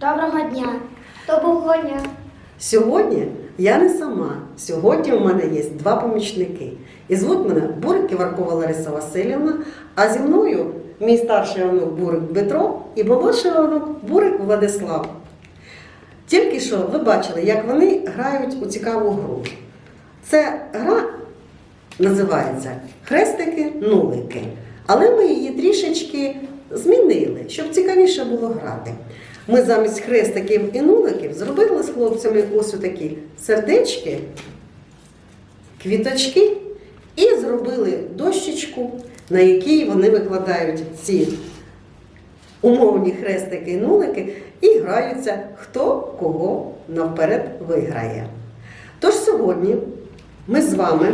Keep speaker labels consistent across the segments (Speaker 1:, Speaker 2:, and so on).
Speaker 1: Доброго дня.
Speaker 2: Доброго дня.
Speaker 1: Сьогодні я не сама. Сьогодні у мене є два помічники. І звуть мене Бурик Іваркова Лариса Васильівна, а зі мною мій старший онук Бурик Дмитро і молодший онук Бурик Владислав. Тільки що ви бачили, як вони грають у цікаву гру. Це гра називається Хрестики-нулики. Але ми її трішечки змінили, щоб цікавіше було грати. Ми замість хрестиків і нуликів зробили з хлопцями ось такі сердечки, квіточки і зробили дощечку, на якій вони викладають ці умовні хрестики і нулики і граються, хто кого навперед виграє. Тож сьогодні ми з вами,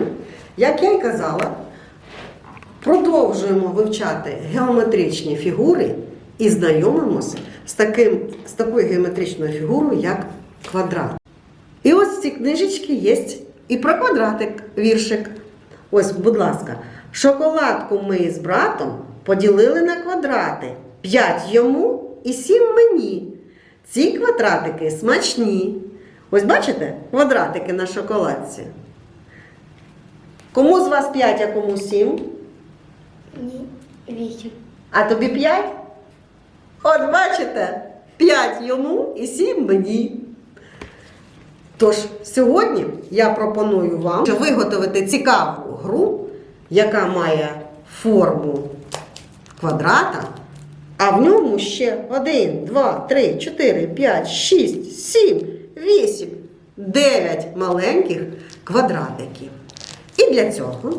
Speaker 1: як я й казала, продовжуємо вивчати геометричні фігури і знайомимося з, таким, з такою геометричною фігурою, як квадрат. І ось в цій книжечці є і про квадратик віршик. Ось, будь ласка, шоколадку ми з братом поділили на квадрати. П'ять йому і сім мені. Ці квадратики смачні. Ось бачите квадратики на шоколадці. Кому з вас 5, а кому 7?
Speaker 2: Ні. Вісім.
Speaker 1: А тобі 5? От бачите, 5 йому і 7 мені. Тож сьогодні я пропоную вам виготовити цікаву гру, яка має форму квадрата, а в ньому ще 1, 2, 3, 4, 5, 6, 7, 8, 9 маленьких квадратиків. І для цього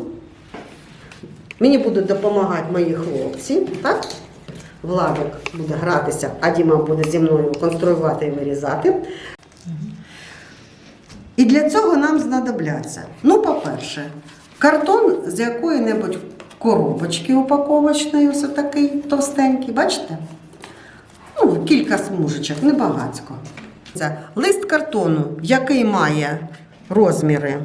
Speaker 1: Мені будуть допомагати мої хлопці, так? Владик буде гратися, а Діма буде зі мною конструювати і вирізати. І для цього нам знадобляться, ну, по-перше, картон з якої-небудь коробочки упаковочної, ось такий товстенький, бачите? Ну, кілька смужечок, небагацько. Це лист картону, який має розміри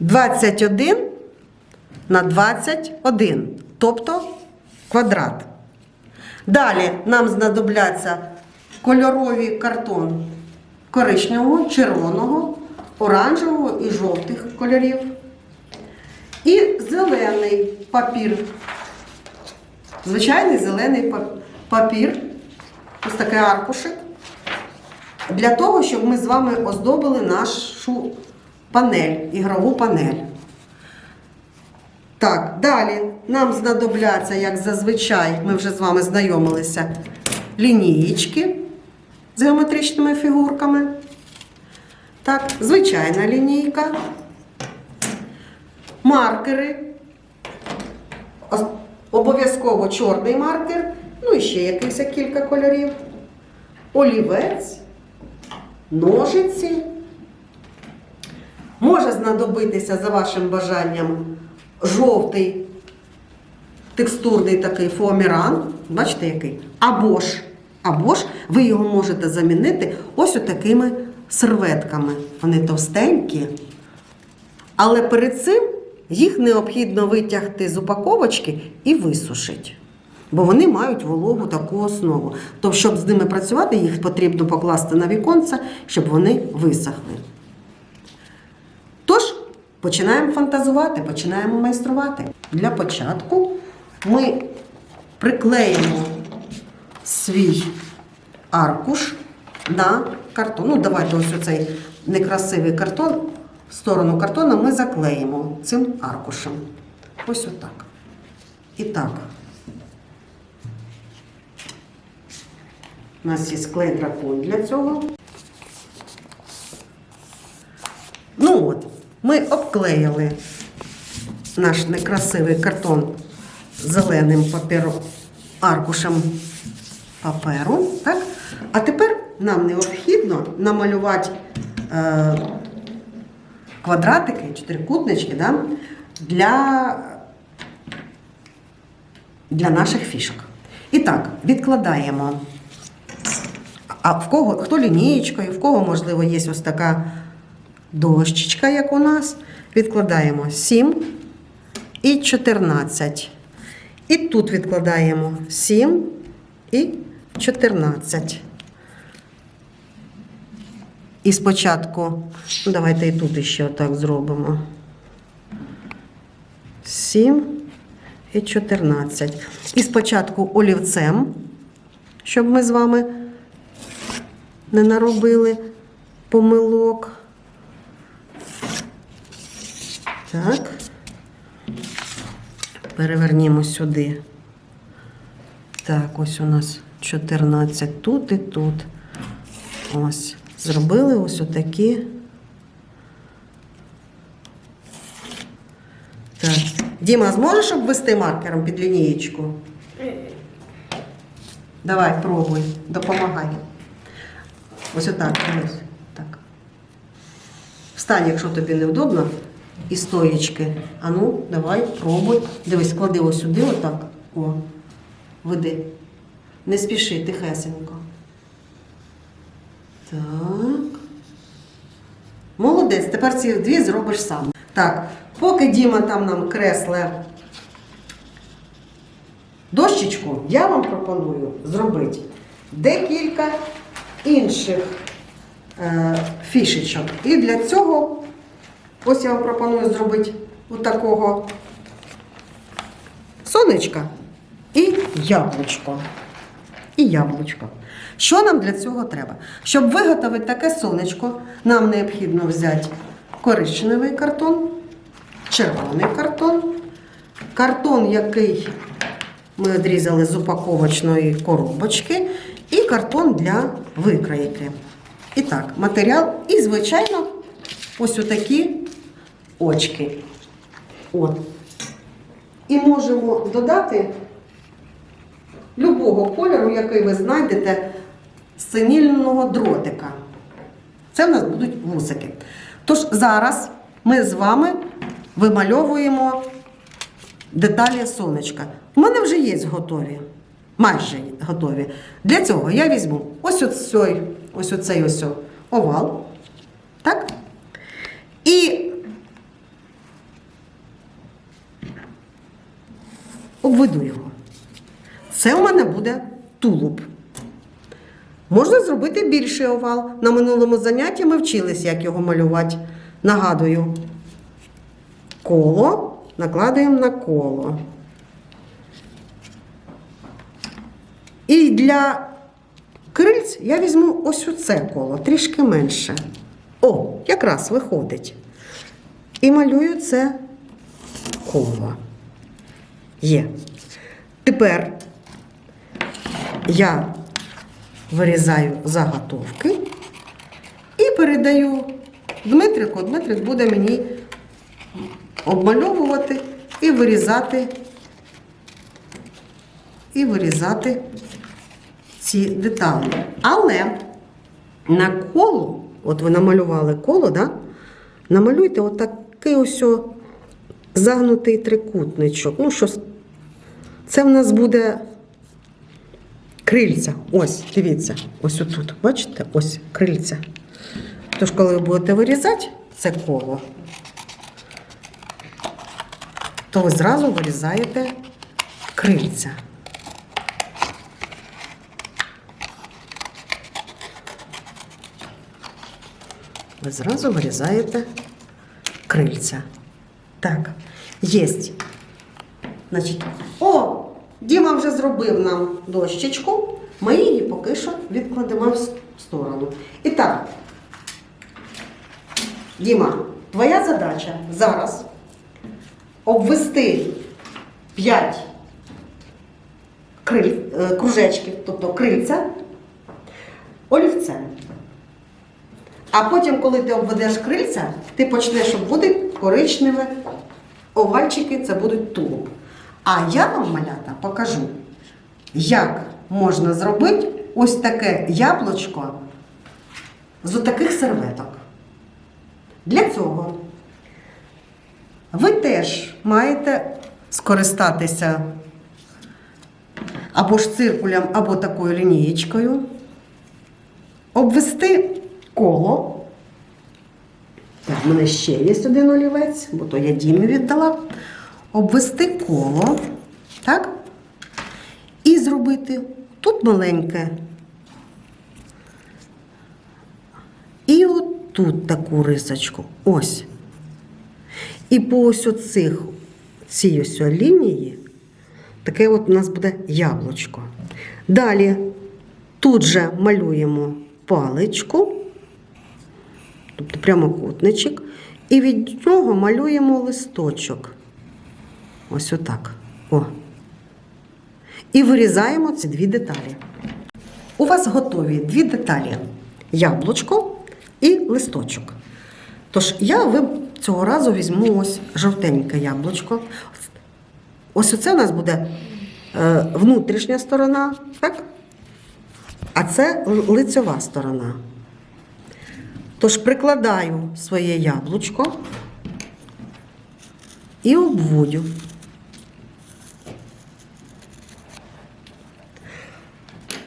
Speaker 1: 21 на 21, тобто квадрат. Далі нам знадобляться кольорові картон коричневого, червоного, оранжевого і жовтих кольорів. І зелений папір. Звичайний зелений папір. Ось такий аркушик. Для того, щоб ми з вами оздобили нашу панель, ігрову панель. Так, далі. Нам знадобляться, як зазвичай, ми вже з вами знайомилися, лінієчки з геометричними фігурками. Так, звичайна лінійка, маркери, обов'язково чорний маркер, ну і ще якихось кілька кольорів, олівець, ножиці. Може знадобитися за вашим бажанням жовтий текстурний такий фоаміран, бачите який? Або ж, або ж ви його можете замінити ось такими серветками. Вони товстенькі. Але перед цим їх необхідно витягти з упаковочки і висушити. Бо вони мають вологу таку основу. Тобто, щоб з ними працювати, їх потрібно покласти на віконце, щоб вони висохли. Починаємо фантазувати, починаємо майструвати. Для початку ми приклеїмо свій аркуш на картон. Ну, давайте ось оцей некрасивий картон. В сторону картона ми заклеїмо цим аркушем. Ось отак. І так. У нас є клей дракон для цього. Ну от, ми обклеїли наш некрасивий картон зеленим папером, аркушем паперу. Так? А тепер нам необхідно намалювати е, квадратики, чотирикутнички да, для, для наших фішок. І так, відкладаємо. А в кого хто лінієчкою, в кого, можливо, є ось така дощечка, як у нас. Відкладаємо 7 і 14. І тут відкладаємо 7 і 14. І спочатку, ну давайте і тут ще отак зробимо. 7 і 14. І спочатку олівцем, щоб ми з вами не наробили помилок. Так. Перевернімо сюди. Так, ось у нас 14 тут і тут. Ось. Зробили ось отакі. Так. Діма, зможеш обвести маркером під лінієчку? Давай, пробуй, допомагай. Ось отак, ось. Так. Встань, якщо тобі невдобно, і стоїчки. А ну, давай, пробуй. Дивись, клади ось сюди, отак. О, веди. Не спіши, тихесенько. Так. Молодець, тепер ці дві зробиш сам. Так, поки Діма там нам кресле дощечку, я вам пропоную зробити декілька інших е, фішечок. І для цього ось я вам пропоную зробити отакого сонечка і яблучко. І яблучко. Що нам для цього треба? Щоб виготовити таке сонечко, нам необхідно взяти коричневий картон, червоний картон, картон, який ми відрізали з упаковочної коробочки, і картон для викройки. І так, матеріал, і, звичайно, ось отакі очки. От. І можемо додати любого кольору, який ви знайдете синільного дротика. Це в нас будуть вусики. Тож зараз ми з вами вимальовуємо деталі сонечка. У мене вже є готові. Майже готові. Для цього я візьму ось оцей, ось оцей ось овал. Так? І обведу його. Це у мене буде тулуб. Можна зробити більший овал. На минулому занятті ми вчились, як його малювати. Нагадую, коло накладаємо на коло. І для крильць я візьму ось оце коло, трішки менше. О, якраз виходить. І малюю це коло. Є. Тепер я вирізаю заготовки і передаю Дмитрику. Дмитрик буде мені обмальовувати і вирізати, і вирізати ці деталі. Але на коло, от ви намалювали коло, да? намалюйте отакий ось загнутий трикутничок. Ну, що с- це в нас буде крильця. Ось, дивіться, ось отут. Бачите? Ось крильця. Тож, коли ви будете вирізати це коло, то ви зразу вирізаєте крильця. Ви зразу вирізаєте крильця. Так, єсть. Значить, о, Діма вже зробив нам дощечку. Ми її поки що відкладемо в сторону. І так, Діма, твоя задача зараз обвести 5 криль, е, кружечків, тобто крильця, олівцем. А потім, коли ти обведеш крильця, ти почнеш обводити коричневе овальчики, це будуть тулуб. А я вам, малята, покажу, як можна зробити ось таке яблучко з отаких серветок. Для цього ви теж маєте скористатися або ж циркулем, або такою лінієчкою, обвести коло. Так, в мене ще є один олівець, бо то я Дімі віддала. Обвести коло Так? І зробити тут маленьке. І от тут таку рисочку. Ось. І по ось оцих, цій ось лінії, таке от у нас буде яблучко. Далі тут же малюємо паличку, тобто прямокутничок, і від нього малюємо листочок. Ось отак. О. І вирізаємо ці дві деталі. У вас готові дві деталі: яблучко і листочок. Тож я цього разу візьму ось жовтеньке яблучко. Ось оце у нас буде е, внутрішня сторона, так? А це лицьова сторона. Тож прикладаю своє яблучко і обводю.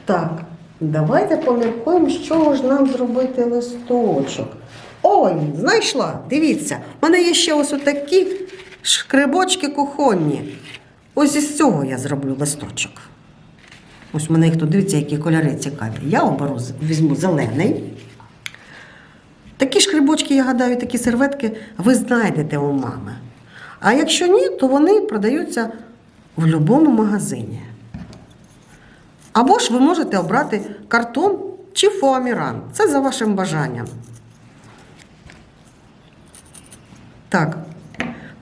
Speaker 1: Так, давайте поміркуємо, чого ж нам зробити листочок. Ой, знайшла, дивіться, в мене є ще ось отакі шкребочки кухонні. Ось із цього я зроблю листочок. Ось в мене їх тут, дивіться, які кольори цікаві. Я оберу, візьму зелений. Такі шкребочки, я гадаю, такі серветки ви знайдете у мами. А якщо ні, то вони продаються в будь-якому магазині. Або ж ви можете обрати картон чи фоаміран. Це за вашим бажанням. Так.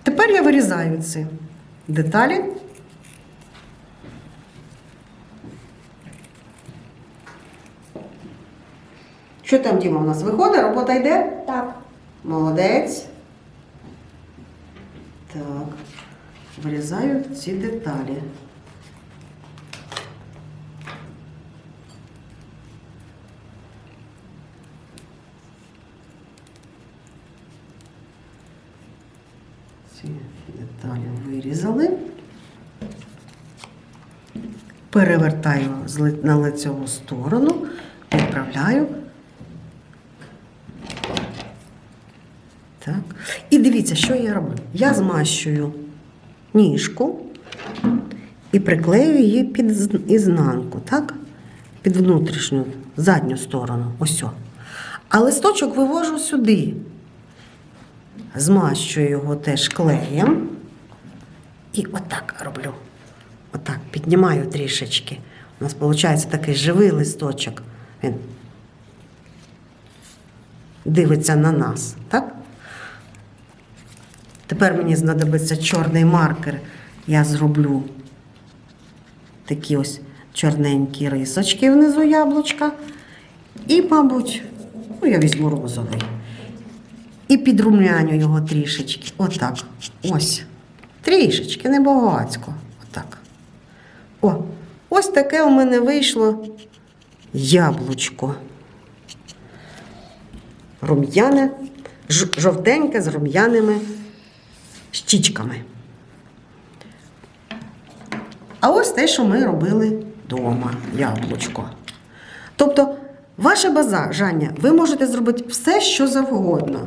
Speaker 1: Тепер я вирізаю ці деталі. Що там, Діма, у нас виходить? Робота йде?
Speaker 2: Так.
Speaker 1: Молодець. Так. Вирізаю ці деталі. Ці деталі вирізали. Перевертаю на лицеву сторону, відправляю. Так. І дивіться, що я роблю. Я змащую ніжку і приклею її під ізнанку, так? Під внутрішню, задню сторону. Ось. А листочок вивожу сюди. Змащую його теж клеєм. І отак роблю. Отак, піднімаю трішечки. У нас виходить такий живий листочок. Він дивиться на нас, так? Тепер мені знадобиться чорний маркер. Я зроблю такі ось чорненькі рисочки внизу яблучка. І, мабуть, ну, я візьму розовий. І підрумняню його трішечки. Отак. Ось. Трішечки, не багацько. Отак. О, ось таке у мене вийшло яблучко. Рум'яне, жовтеньке з рум'яними щічками. А ось те, що ми робили вдома, яблучко. Тобто, ваше бажання, ви можете зробити все, що завгодно.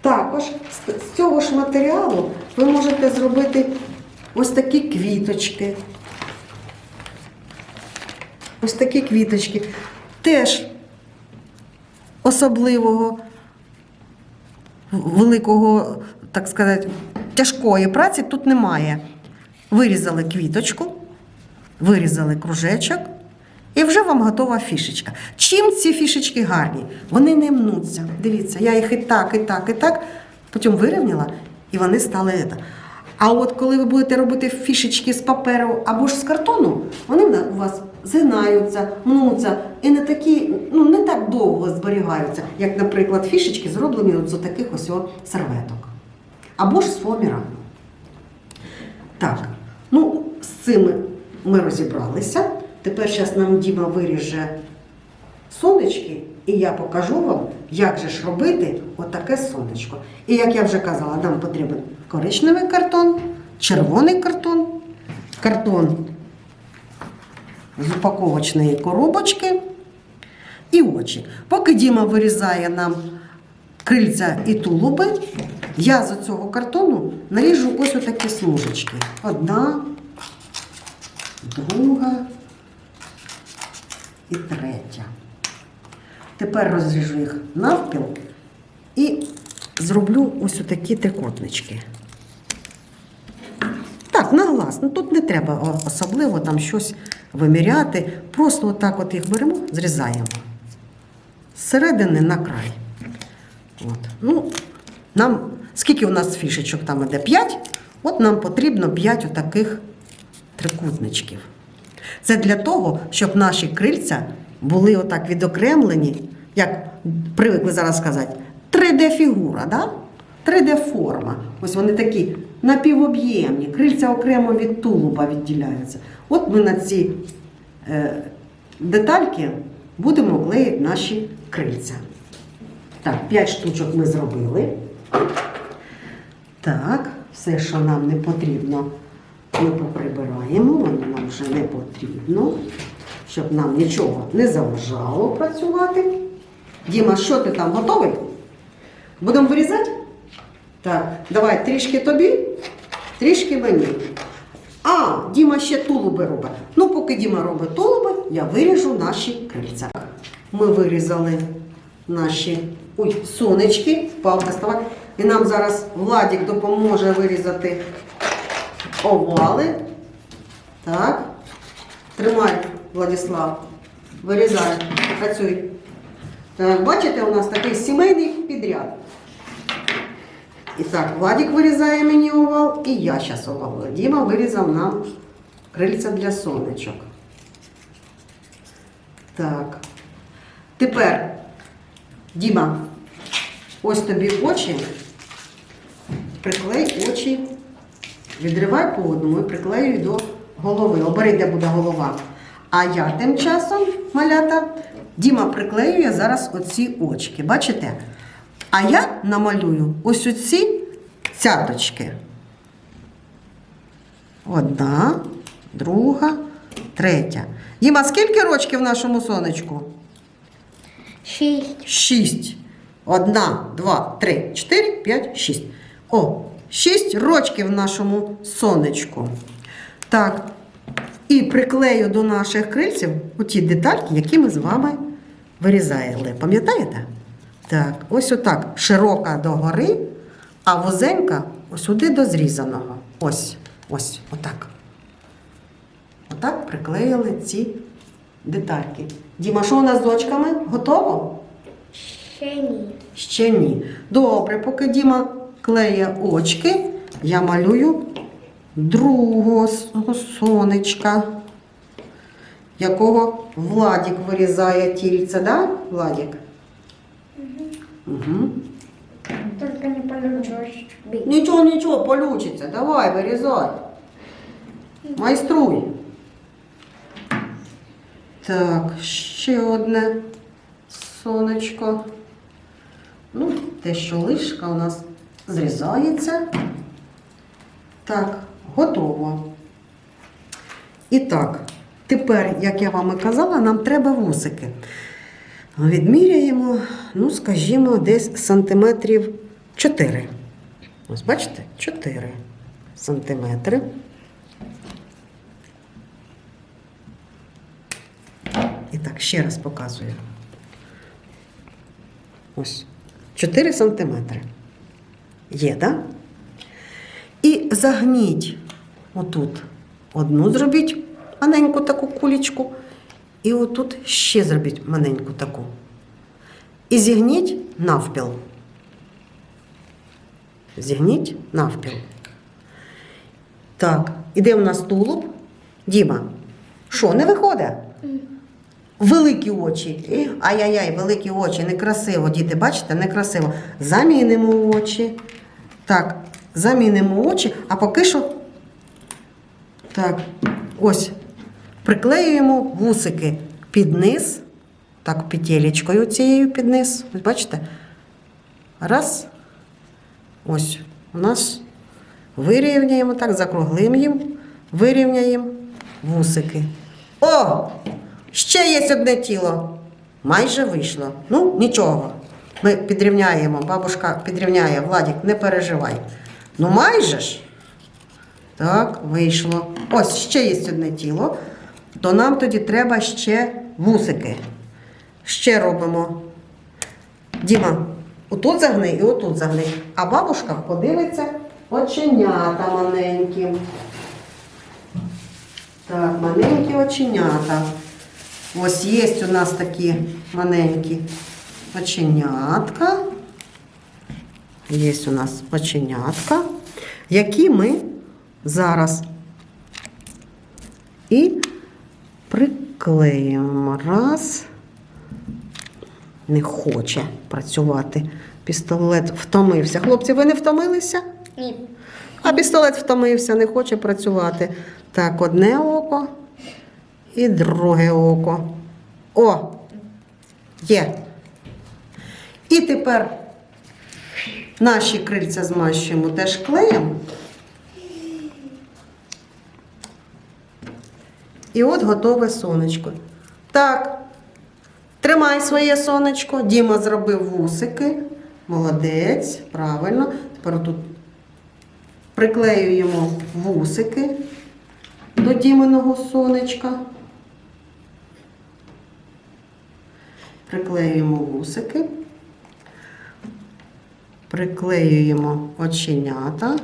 Speaker 1: Також з цього ж матеріалу ви можете зробити ось такі квіточки. Ось такі квіточки. Теж особливого великого, так сказати, тяжкої праці тут немає. Вирізали квіточку, вирізали кружечок, і вже вам готова фішечка. Чим ці фішечки гарні? Вони не мнуться. Дивіться, я їх і так, і так, і так, потім вирівняла, і вони стали. це. А от коли ви будете робити фішечки з паперу або ж з картону, вони у вас згинаються, мнуться і не такі, ну не так довго зберігаються, як, наприклад, фішечки зроблені от з таких ось серветок. Або ж з фоамірану. Так, ну з цими ми розібралися. Тепер зараз нам Діма виріже сонечки, і я покажу вам, як же ж робити отаке сонечко. І як я вже казала, нам потрібен коричневий картон, червоний картон, картон з упаковочної коробочки і очі. Поки Діма вирізає нам крильця і тулуби, я з цього картону наріжу ось отакі смужечки. Одна, друга і третя. Тепер розріжу їх навпіл і зроблю ось такі трикутнички. Так, на глаз. Ну тут не треба особливо там щось виміряти. Просто отак от їх беремо, зрізаємо. Зсередини на край. От. Ну, нам, скільки у нас фішечок там іде? 5? От нам потрібно 5 отаких трикутничків. Це для того, щоб наші крильця були отак відокремлені, як привикли зараз сказати, 3D-фігура, да? 3D-форма. Ось вони такі напівоб'ємні, крильця окремо від тулуба відділяються. От ми на ці е, детальки будемо клеїти наші крильця. Так, 5 штучок ми зробили. Так, все, що нам не потрібно, ми поприбираємо, воно нам вже не потрібно, щоб нам нічого не заважало працювати. Діма, що ти там готовий? Будемо вирізати? Так, давай трішки тобі, трішки мені. А, Діма ще тулуби робить. Ну, поки Діма робить тулуби, я виріжу наші крильця. Ми вирізали наші ой, сонечки, палка ставай. І нам зараз Владик допоможе вирізати овали. Так. Тримай, Владислав. Вирізай, працюй. Так, бачите, у нас такий сімейний підряд. І так, Владик вирізає мені овал, і я зараз овал. Діма вирізав нам крильця для сонечок. Так. Тепер, Діма, ось тобі очі. Приклей очі. Відривай по одному і приклеюй до голови. Обери, де буде голова. А я тим часом, малята, Діма приклеює зараз оці очки. Бачите? А я намалюю ось оці цяточки. Одна, друга, третя. Діма, скільки рочків нашому сонечку?
Speaker 2: Шість.
Speaker 1: Шість. Одна, два, три, чотири, п'ять, шість. О, шість рочків нашому сонечку. Так. І приклею до наших крильців оті детальки, які ми з вами вирізали. Пам'ятаєте? Так, ось отак. Широка догори, а вузенька ось сюди до зрізаного. Ось, ось, отак. Отак приклеїли ці детальки. Діма, що у нас з очками? Готово?
Speaker 2: Ще ні.
Speaker 1: Ще ні. Добре, поки Діма клеє очки, я малюю другого сонечка, якого Владік вирізає тільце, да, Владік? Угу.
Speaker 2: Тільки не получилось.
Speaker 1: Нічого, нічого, получиться. Давай, вирізай. Майструй. Так, ще одне сонечко. Ну, те, що лишка у нас зрізається. Так, готово. І так, тепер, як я вам і казала, нам треба вусики. Відміряємо, ну, скажімо, десь сантиметрів 4. Ось бачите? 4 сантиметри. І так, ще раз показую. Ось 4 сантиметри. Є, так? Да? І загніть отут одну зробіть маленьку таку кулічку, і отут ще зробіть маленьку таку. І зігніть навпіл. Зігніть навпіл. Так, іде у нас тулуб. Діма, що, не виходить? Великі очі. Ай-яй-яй, великі очі, некрасиво, діти, бачите, некрасиво. Замінимо очі. Так, замінимо очі, а поки що. Так, ось. Приклеюємо вусики під низ. Так, петелечкою цією під низ. Ось бачите? Раз. Ось. У нас вирівняємо так, закруглим їм, вирівняємо вусики. О! Ще є одне тіло. Майже вийшло. Ну, нічого. Ми підрівняємо. Бабушка підрівняє. Владік, не переживай. Ну, майже ж. Так, вийшло. Ось ще є одне тіло. То нам тоді треба ще вусики. Ще робимо. Діма, отут загни і отут загни. А бабушка подивиться оченята маленькі. Так, маленькі оченята. Ось є у нас такі маленькі оченятка. Є у нас оченятка, які ми зараз і приклеїмо. Раз. Не хоче працювати. Пістолет втомився. Хлопці, ви не втомилися?
Speaker 2: Ні.
Speaker 1: А пістолет втомився, не хоче працювати. Так, одне око і друге око. О! Є. І тепер наші крильця змащуємо теж клеєм. І от готове сонечко. Так, тримай своє сонечко. Діма зробив вусики. Молодець, правильно. Тепер тут приклеюємо вусики до Діминого сонечка. Приклеюємо вусики. Приклеюємо оченята.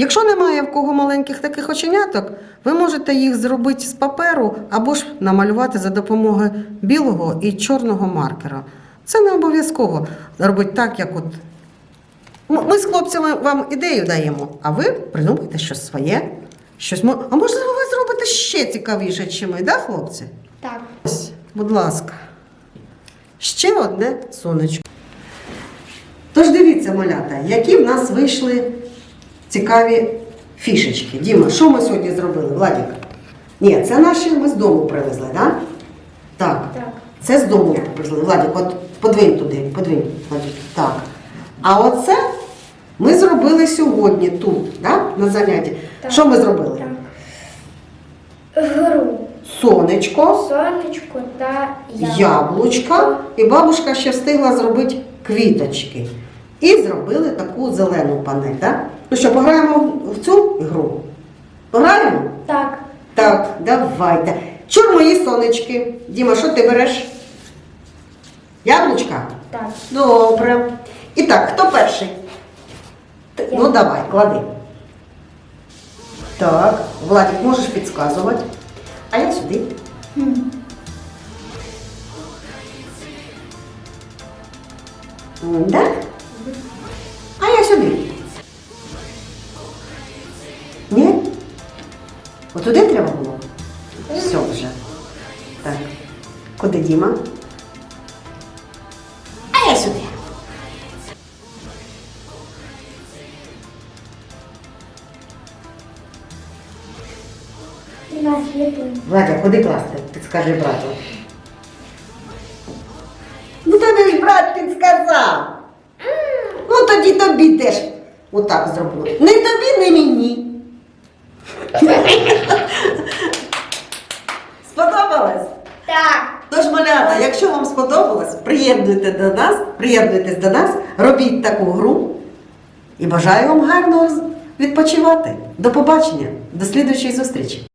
Speaker 1: Якщо немає в кого маленьких таких оченяток, ви можете їх зробити з паперу або ж намалювати за допомогою білого і чорного маркера. Це не обов'язково робити так, як от Ми з хлопцями вам ідею даємо, а ви придумайте щось своє. Щось А можливо, ви зробите ще цікавіше, ніж ми, да, хлопці?
Speaker 2: Так.
Speaker 1: Ось, будь ласка. Ще одне сонечко. Тож дивіться, малята, які в нас вийшли цікаві фішечки. Діма, що ми сьогодні зробили? Владик? Ні, це наші ми з дому привезли, так? Да? Так.
Speaker 2: Так.
Speaker 1: Це з дому привезли. Владик, от подвинь туди, подвинь, Владик. Так. А оце ми зробили сьогодні тут, да? на занятті.
Speaker 2: Так.
Speaker 1: Що ми зробили?
Speaker 2: Так. Гру.
Speaker 1: Сонечко,
Speaker 2: Сонечко та яблуко.
Speaker 1: яблучка, і бабушка ще встигла зробити квіточки. І зробили таку зелену панель. Так? Ну що, пограємо в цю гру? Пограємо?
Speaker 2: Так.
Speaker 1: Так, давайте. Чур мої сонечки. Діма, що ти береш? Яблучка?
Speaker 2: Так.
Speaker 1: Добре. І так, хто перший?
Speaker 2: Я.
Speaker 1: Ну давай, клади. Так, Владик, можеш підказувати. А я сюди. М, Так? А я сюди. Отуди треба було? Все вже. Так. Куди Діма? А я сюди.
Speaker 2: У нас є тут.
Speaker 1: Владя, куди класти? Підскажи брату. Ну тобі ж брат підсказав. Ну тоді тобі теж отак зроблю. Не тобі, не мені. Сподобалось?
Speaker 2: Так.
Speaker 1: Тож, малята, якщо вам сподобалось, приєднуйте до нас, приєднуйтесь до нас, робіть таку гру і бажаю вам гарно відпочивати. До побачення, до слідуючої зустрічі.